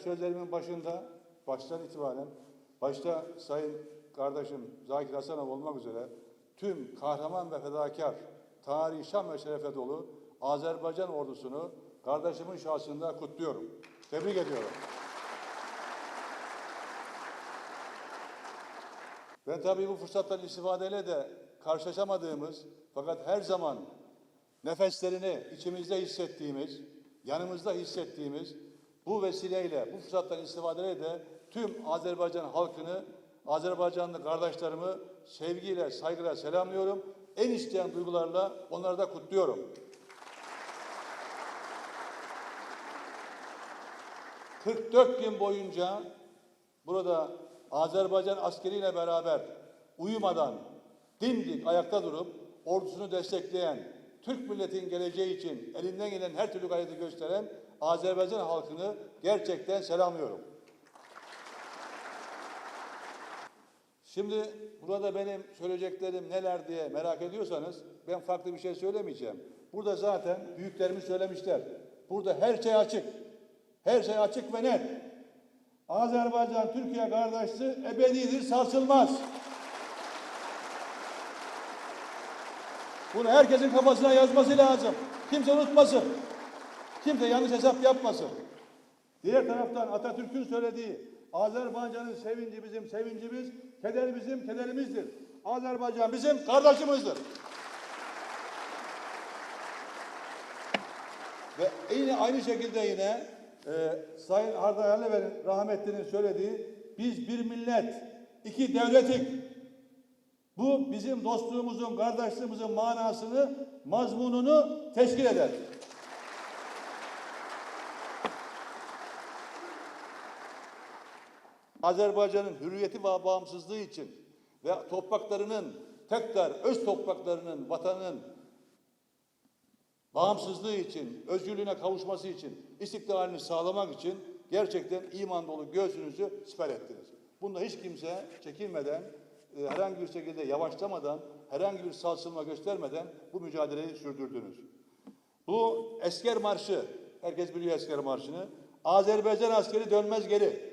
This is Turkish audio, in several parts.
sözlerimin başında, baştan itibaren, başta Sayın kardeşim Zakir Hasanov olmak üzere tüm kahraman ve fedakar, tarihi şan ve şerefe dolu Azerbaycan ordusunu kardeşimin şahsında kutluyorum. Tebrik ediyorum. Ben tabii bu fırsattan istifadeyle de karşılaşamadığımız fakat her zaman nefeslerini içimizde hissettiğimiz, yanımızda hissettiğimiz bu vesileyle, bu fırsattan istifadeyle de tüm Azerbaycan halkını, Azerbaycanlı kardeşlerimi sevgiyle, saygıyla selamlıyorum. En isteyen duygularla onları da kutluyorum. 44 gün boyunca burada Azerbaycan askeriyle beraber uyumadan dimdik ayakta durup ordusunu destekleyen, Türk milletin geleceği için elinden gelen her türlü gayreti gösteren Azerbaycan halkını gerçekten selamlıyorum. Şimdi burada benim söyleyeceklerim neler diye merak ediyorsanız ben farklı bir şey söylemeyeceğim. Burada zaten büyüklerimiz söylemişler. Burada her şey açık. Her şey açık ve net. Azerbaycan Türkiye kardeşliği ebedidir, sarsılmaz. Bunu herkesin kafasına yazması lazım. Kimse unutmasın. Kimse yanlış hesap yapmasın. Diğer taraftan Atatürk'ün söylediği Azerbaycan'ın sevinci bizim sevincimiz, keder bizim kederimizdir. Azerbaycan bizim kardeşimizdir. Ve yine aynı şekilde yine e, Sayın Arda Yerlever'in rahmetlinin söylediği biz bir millet, iki devletik. Bu bizim dostluğumuzun, kardeşliğimizin manasını, mazmununu teşkil eder. Azerbaycan'ın hürriyeti ve bağımsızlığı için ve topraklarının tekrar öz topraklarının, vatanının bağımsızlığı için, özgürlüğüne kavuşması için, istiklalini sağlamak için gerçekten iman dolu göğsünüzü siper ettiniz. Bunda hiç kimse çekinmeden, e, herhangi bir şekilde yavaşlamadan, herhangi bir sarsılma göstermeden bu mücadeleyi sürdürdünüz. Bu Esker Marşı, herkes biliyor Esker Marşı'nı. Azerbaycan askeri dönmez geri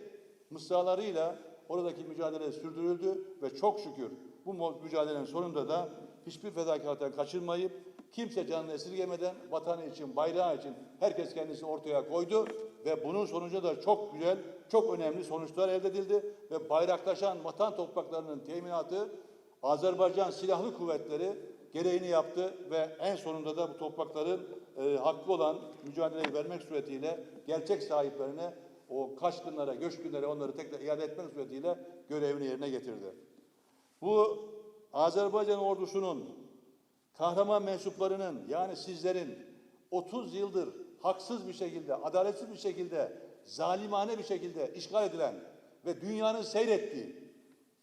mısralarıyla oradaki mücadele sürdürüldü ve çok şükür bu mücadelenin sonunda da hiçbir fedakarlıktan kaçırmayıp kimse canını esirgemeden vatanı için, bayrağı için herkes kendisini ortaya koydu ve bunun sonucu da çok güzel, çok önemli sonuçlar elde edildi ve bayraktaşan vatan topraklarının teminatı Azerbaycan Silahlı Kuvvetleri gereğini yaptı ve en sonunda da bu toprakların e, hakkı olan mücadeleyi vermek suretiyle gerçek sahiplerine o kaçkınlara, göçkünlere onları tekrar iade etmek suretiyle görevini yerine getirdi. Bu Azerbaycan ordusunun kahraman mensuplarının yani sizlerin 30 yıldır haksız bir şekilde, adaletsiz bir şekilde, zalimane bir şekilde işgal edilen ve dünyanın seyrettiği,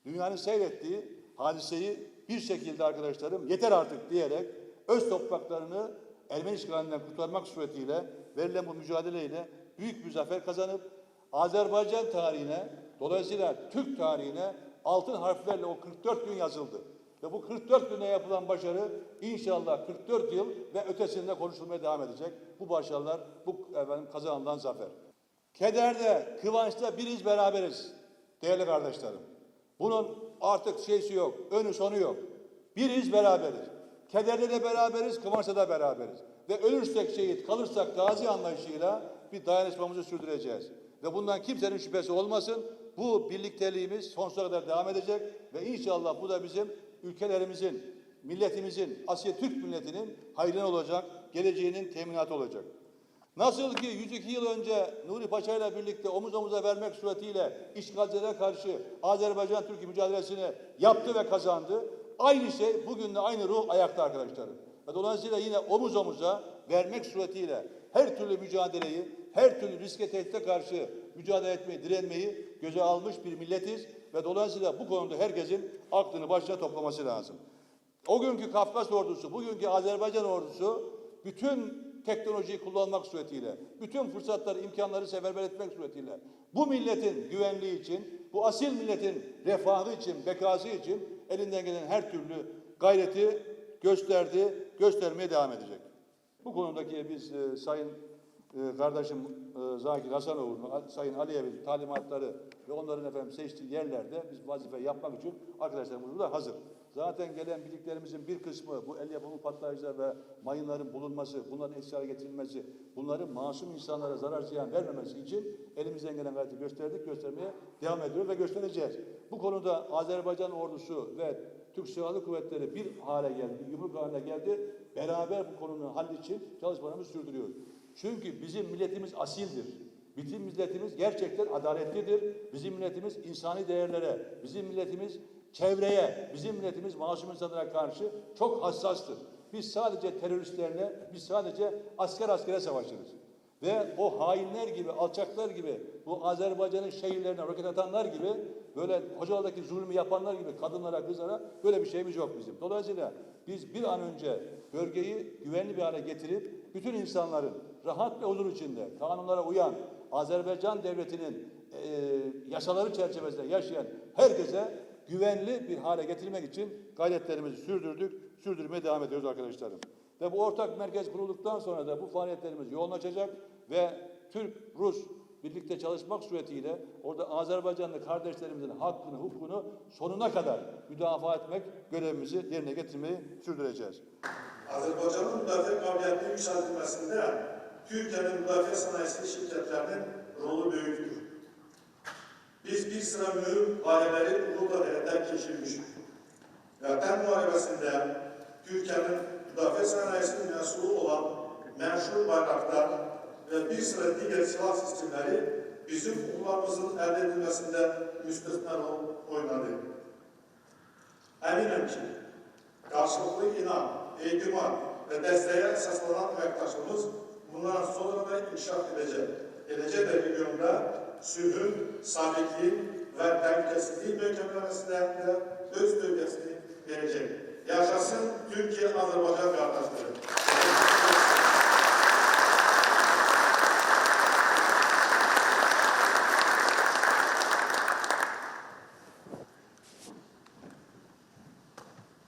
dünyanın seyrettiği hadiseyi bir şekilde arkadaşlarım yeter artık diyerek öz topraklarını Ermeni işgalinden kurtarmak suretiyle verilen bu mücadeleyle büyük bir zafer kazanıp Azerbaycan tarihine dolayısıyla Türk tarihine altın harflerle o 44 gün yazıldı. Ve bu 44 günde yapılan başarı inşallah 44 yıl ve ötesinde konuşulmaya devam edecek. Bu başarılar, bu efendim, kazanılan zafer. Kederde, kıvançta biriz beraberiz değerli kardeşlerim. Bunun artık şeysi yok, önü sonu yok. Biriz beraberiz. Kederde de beraberiz, kıvançta da beraberiz. ve ölürsek şehit, kalırsak gazi anlayışıyla bir dayanışmamızı sürdüreceğiz. Ve bundan kimsenin şüphesi olmasın. Bu birlikteliğimiz sonsuza kadar devam edecek ve inşallah bu da bizim ülkelerimizin, milletimizin, Asya Türk milletinin hayrına olacak, geleceğinin teminatı olacak. Nasıl ki 102 yıl önce Nuri Paşa ile birlikte omuz omuza vermek suretiyle işgalcilere karşı Azerbaycan-Türkiye mücadelesini yaptı ve kazandı. Aynı şey bugün de aynı ruh ayakta arkadaşlarım. Ve dolayısıyla yine omuz omuza vermek suretiyle her türlü mücadeleyi, her türlü riske tehdide karşı mücadele etmeyi, direnmeyi göze almış bir milletiz. Ve dolayısıyla bu konuda herkesin aklını başına toplaması lazım. O günkü Kafkas ordusu, bugünkü Azerbaycan ordusu bütün teknolojiyi kullanmak suretiyle, bütün fırsatları, imkanları seferber etmek suretiyle bu milletin güvenliği için, bu asil milletin refahı için, bekası için elinden gelen her türlü gayreti gösterdi, göstermeye devam edecek. Bu konudaki biz e, Sayın e, kardeşim e, Zakir Hasanoğlu'nun, Sayın Aliyev'in talimatları ve onların efendim seçtiği yerlerde biz vazife yapmak için arkadaşlarımız burada hazır. Zaten gelen bildiklerimizin bir kısmı bu el yapımı patlayıcılar ve mayınların bulunması, bunların etkisiz hale getirilmesi, bunların masum insanlara zarar ziyan vermemesi için elimizden gelen gayreti gösterdik, göstermeye devam ediyoruz ve göstereceğiz. Bu konuda Azerbaycan ordusu ve Türk Silahlı Kuvvetleri bir hale geldi, bir yumruk haline geldi. Beraber bu konunun halli için çalışmalarımızı sürdürüyoruz. Çünkü bizim milletimiz asildir. Bizim milletimiz gerçekten adaletlidir. Bizim milletimiz insani değerlere, bizim milletimiz çevreye, bizim milletimiz masum insanlara karşı çok hassastır. Biz sadece teröristlerle, biz sadece asker askere savaşırız. Ve o hainler gibi, alçaklar gibi, bu Azerbaycan'ın şehirlerine roket atanlar gibi, böyle hocalardaki zulmü yapanlar gibi kadınlara, kızlara böyle bir şeyimiz yok bizim. Dolayısıyla biz bir an önce bölgeyi güvenli bir hale getirip bütün insanların rahat ve huzur içinde kanunlara uyan Azerbaycan devletinin e, yasaları çerçevesinde yaşayan herkese güvenli bir hale getirmek için gayretlerimizi sürdürdük, sürdürmeye devam ediyoruz arkadaşlarım. Ve bu ortak merkez kurulduktan sonra da bu faaliyetlerimiz yoğunlaşacak ve Türk-Rus birlikte çalışmak suretiyle orada Azerbaycanlı kardeşlerimizin hakkını, hukukunu sonuna kadar müdafaa etmek görevimizi yerine getirmeyi sürdüreceğiz. Azerbaycan'ın müdafiə qabiliyyətinin yükseltilmesinde Türkiye'nin müdafiə sanayisi şirketlerinin rolü büyüktür. Biz bir sıra mühim layihələri uğurla həyata keçirmişik. Vətən müharibəsində Türkiye'nin müdafiə sənayesinin məhsulu olan məşhur bayraklar ve bir sıra diğer silah sistemleri bizim uğurlarımızın elde edilmesinde müstesna rol oynadı. Eminim ki, karşılıklı inan, etimat ve desteğe esaslanan emektaşlığımız bundan sonra da inkişaf edecek. Gelecek de regionda sülhün, sabitliğin ve tehlikesizliğin möhkemlemesinde de öz bölgesini verecek. Yaşasın Türkiye-Azerbaycan kardeşleri.